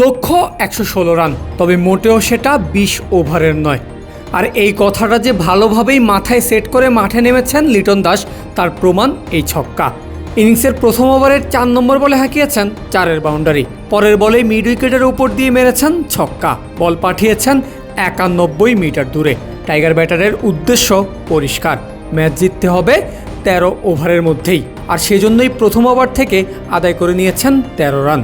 লক্ষ্য একশো ষোলো রান, তবে মোটেও সেটা বিশ ওভারের নয়। আর এই কথাটা যে ভালোভাবেই মাথায় সেট করে মাঠে নেমেছেন লিটন দাস, তার প্রমাণ এই ছক্কা। ইনিংসের প্রথম ওভারের চার নম্বর বলে হাঁকিয়েছেন চারের বাউন্ডারি। পরের বলে মিড উইকেটের উপর দিয়ে মেরেছেন ছক্কা। বল পাঠিয়েছেন একানব্বই মিটার দূরে। টাইগার ব্যাটারের উদ্দেশ্য পরিষ্কার। ম্যাচ জিততে হবে তেরো ওভারের মধ্যেই। আর সেজন্যই প্রথম ওভার থেকে আদায় করে নিয়েছেন তেরো রান।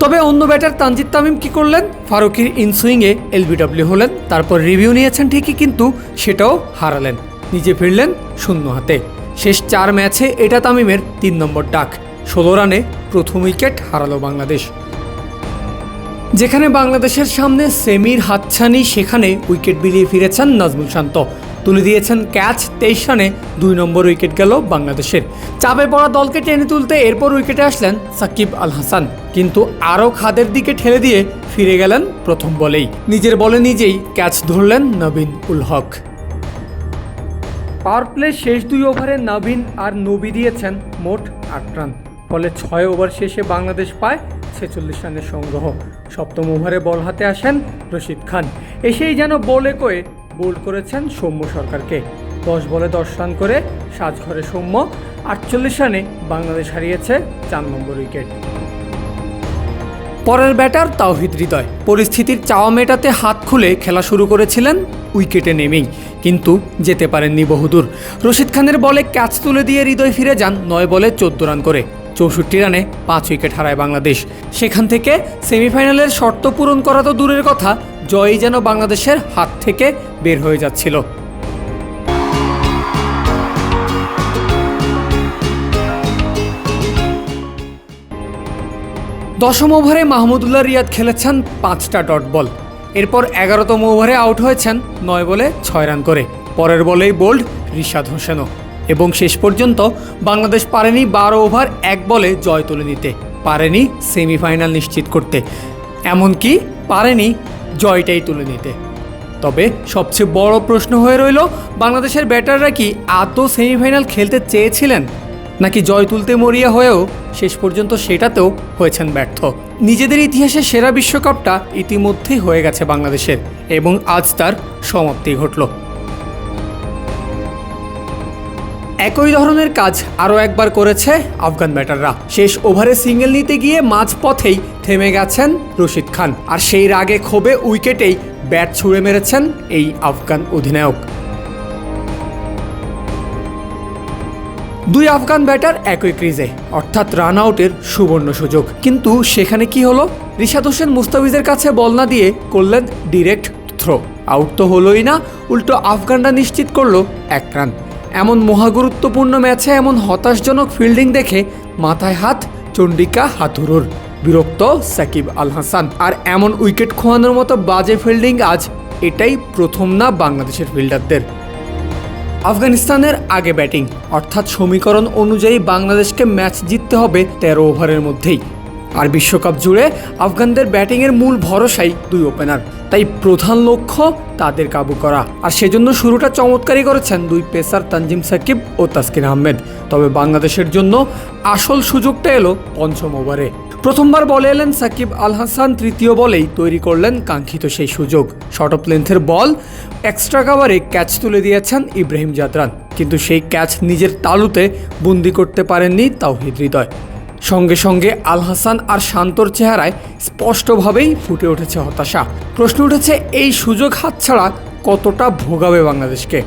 তবে অন্য ব্যাটার তানজিদ তামিম কি করলেন? ফারুকির ইনসুইংয়ে এলবিডব্লিউ হলেন, তারপর রিভিউ নিয়েছেন ঠিকই, কিন্তু সেটাও হারালেন। নিজে ফিরলেন শূন্য হাতে। শেষ চার ম্যাচে এটা তামিমের তিন নম্বর ডাক। ষোলো রানে প্রথম উইকেট হারালো বাংলাদেশ। যেখানে বাংলাদেশের সামনে সেমির হাতছানি, সেখানে উইকেট বিলিয়ে ফিরেছেন নাজমুল শান্ত। তুলে দিয়েছেন ক্যাচ তেইশ রানে দুই নম্বর উইকেট গেল বাংলাদেশের। চাপে পড়া দলকে টেনে তুলতে এরপর উইকেটে আসলেন সাকিব আল হাসান। কিন্তু আরও খাদের দিকে ঠেলে দিয়ে ফিরে গেলেন প্রথম বলেই। নিজের বলে নিজেই ক্যাচ ধরলেন নবীন উল হক। পাওয়ার প্লে শেষ দুই ওভারে নবীন আর নবী দিয়েছেন মোট আট রান। ফলে ছয় ওভার শেষে বাংলাদেশ পায় ছেচল্লিশ রানের সংগ্রহ। সপ্তম ওভারে বল হাতে আসেন রশিদ খান। এসেই যেন বলে কয়ে বোল্ড করেছেন সৌম্য সরকারকে। দশ বলে দশ রান করে সাজঘরে সৌম্য আটচল্লিশ রানে বাংলাদেশ হারিয়েছে চার নম্বর উইকেট। পরের ব্যাটার তাওহিদ হৃদয়। পরিস্থিতির চাওয়া মেটাতে হাত খুলে খেলা শুরু করেছিলেন উইকেটে নেমেই, কিন্তু যেতে পারেননি বহুদূর। রশিদ খানের বলে ক্যাচ তুলে দিয়ে হৃদয় ফিরে যান নয় বলে চোদ্দ রান করে। চৌষট্টি রানে পাঁচ উইকেট হারায় বাংলাদেশ। সেখান থেকে সেমিফাইনালের শর্ত পূরণ করা তো দূরের কথা, জয়ই যেন বাংলাদেশের হাত থেকে বের হয়ে যাচ্ছিল। দশম ওভারে মাহমুদুল্লাহ রিয়াদ খেলেছেন পাঁচটা ডট বল। এরপর এগারোতম ওভারে আউট হয়েছেন নয় বলে ছয় রান করে। পরের বলেই বোল্ড রিশাদ হোসেনও। এবং শেষ পর্যন্ত বাংলাদেশ পারেনি বারো ওভার এক বলে জয় তুলে নিতে। পারেনি সেমিফাইনাল নিশ্চিত করতে। এমনকি পারেনি জয়টাই তুলে নিতে। তবে সবচেয়ে বড় প্রশ্ন হয়ে রইল, বাংলাদেশের ব্যাটাররা কি আদৌ সেমিফাইনাল খেলতে চেয়েছিলেন? নাকি জয় তুলতে মরিয়া হয়েও শেষ পর্যন্ত সেটাতেও হয়েছেন ব্যর্থ? নিজেদের ইতিহাসে সেরা বিশ্বকাপটা ইতিমধ্যেই হয়ে গেছে বাংলাদেশের এবং আজ তার সমাপ্তি ঘটল। একই ধরনের কাজ আরও একবার করেছে আফগান ব্যাটাররা। শেষ ওভারে সিঙ্গেল নিতে গিয়ে মাঝ পথেই থেমে গেছেন রশিদ খান। আর সেই রাগে ক্ষোভে উইকেটেই ব্যাট ছুঁড়ে মেরেছেন এই আফগান অধিনায়ক। দুই আফগান ব্যাটার একই ক্রিজে, অর্থাৎ রান আউটের সুবর্ণ সুযোগ। কিন্তু সেখানে কি হলো? রিশাদ হোসেন মুস্তাফিজের কাছে বল না দিয়ে করলেন ডিরেক্ট থ্রো। আউট তো হলোই না, উল্টো আফগানরা নিশ্চিত করল এক রান। এমন মহাগুরুত্বপূর্ণ ম্যাচে এমন হতাশজনক ফিল্ডিং দেখে মাথায় হাত চন্ডিকা হাথুরুর বিরক্ত সাকিব আল হাসান আর এমন উইকেট খোয়ানোর মতো বাজে ফিল্ডিং আজ এটাই প্রথম না বাংলাদেশের ফিল্ডারদের। আফগানিস্তানের আগে ব্যাটিং, অর্থাৎ সমীকরণ অনুযায়ী বাংলাদেশকে ম্যাচ জিততে হবে তেরো ওভারের মধ্যেই। আর বিশ্বকাপ জুড়ে আফগানদের ব্যাটিংয়ের মূল ভরসাই দুই ওপেনার তাই প্রধান লক্ষ্য তাদের কাবু করা। আর সেজন্য শুরুটা চমৎকারই করেছেন দুই পেসার তানজিম সাকিব ও তাসকিন আহমেদ। তবে বাংলাদেশের জন্য আসল সুযোগটা এলো পঞ্চম ওভারে প্রথমবার বলে এলেন সাকিব আল হাসান, তৃতীয় বলেই তৈরি করলেন কাঙ্ক্ষিত সেই সুযোগ। শর্ট অফ লেন্থের বল এক্সট্রা কাভারে ক্যাচ তুলে দিয়েছেন ইব্রাহিম জাদরান। কিন্তু সেই ক্যাচ নিজের তালুতে বন্দি করতে পারেননি তাওহিদ হৃদয়। সঙ্গে সঙ্গে আল হাসান আর শান্তর চেহারায় স্পষ্টভাবেই ফুটে উঠেছে হতাশা। প্রশ্ন উঠেছে, এই সুযোগ হাতছাড়া কতটা ভোগাবে বাংলাদেশকে?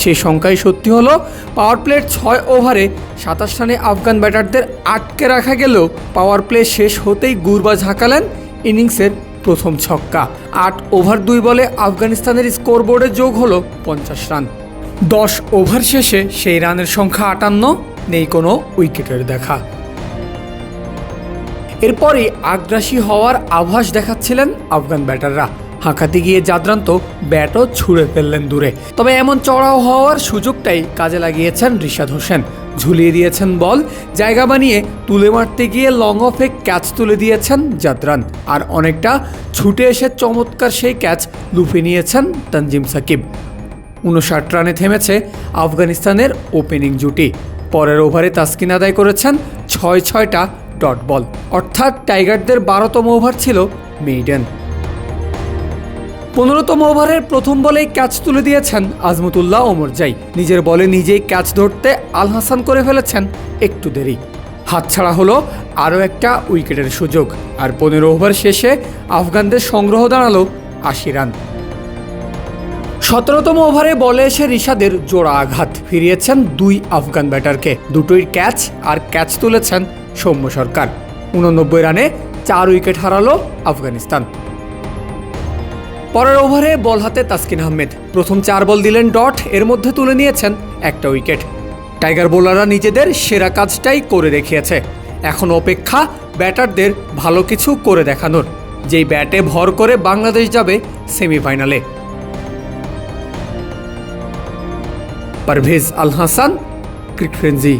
সে সংখ্যাই সত্যি হলো পাওয়ার প্লের ছয় ওভারে সাতাশ রানে আফগান ব্যাটারদের আটকে রাখা গেলেও পাওয়ার প্লে শেষ হতেই গুরবা ঝাঁকালেন ইনিংসের প্রথম ছক্কা। আট ওভার দুই বলে আফগানিস্তানের স্কোরবোর্ডে যোগ হলো পঞ্চাশ রান। দশ ওভার শেষে সেই রানের সংখ্যা আটান্ন, নেই কোনো উইকেটের দেখা। এরপরই আগ্রাসী হওয়ার আভাস দেখাচ্ছিলেন আফগান ব্যাটাররা। হাঁকাতে গিয়ে জাদ্রান্ত ব্যাটও ছুঁড়ে ফেললেন দূরে। তবে এমন চড়াও হওয়ার সুযোগটাই কাজে লাগিয়েছেন রিশাদ হোসেন। ঝুলিয়ে দিয়েছেন বল, জায়গা বানিয়ে তুলে মারতে গিয়ে লং অফে ক্যাচ তুলে দিয়েছেন জাদরান। আর অনেকটা ছুটে এসে চমৎকার সেই ক্যাচ লুফে নিয়েছেন তানজিম সাকিব। উনষাট রানে থেমেছে আফগানিস্তানের ওপেনিং জুটি। পরের ওভারে তাসকিন আদায় করেছেন ছয় ছয়টা ডট বল। অর্থাৎ টাইগারদের বারোতম ওভার ছিল মেইডেন। পনেরোতম ওভারের প্রথম বলেই ক্যাচ তুলে দিয়েছেন আজমতুল্লাহ ওমরজাই নিজের বলে নিজেই ক্যাচ ধরতে আল হাসান করে ফেলেছেন একটু দেরি। হাতছাড়া হলো আরও একটা উইকেটের সুযোগ। আর পনেরো ওভার শেষে আফগানদের সংগ্রহ দাঁড়াল আশি রান। সতেরোতম ওভারে বলে এসে রিশাদের জোড়া আঘাত। ফিরিয়েছেন দুই আফগান ব্যাটারকে। দুটোই ক্যাচ আর ক্যাচ তুলেছেন সৌম্য সরকার। উননব্বই রানে চার উইকেট হারালো আফগানিস্তান। পরের ওভারে বল হাতে তাসকিন আহমেদ। প্রথম চার বল দিলেন ডট, এর মধ্যে তুলে নিয়েছেন একটা উইকেট। টাইগার বোলাররা নিজেদের সেরা কাজটাই করে দেখিয়েছে। এখন অপেক্ষা ব্যাটারদের ভালো কিছু করে দেখানোর। যেই ব্যাটে ভর করে বাংলাদেশ যাবে সেমিফাইনালে। পারভেজ আল হাসান ক্রিকফ্রেঞ্জি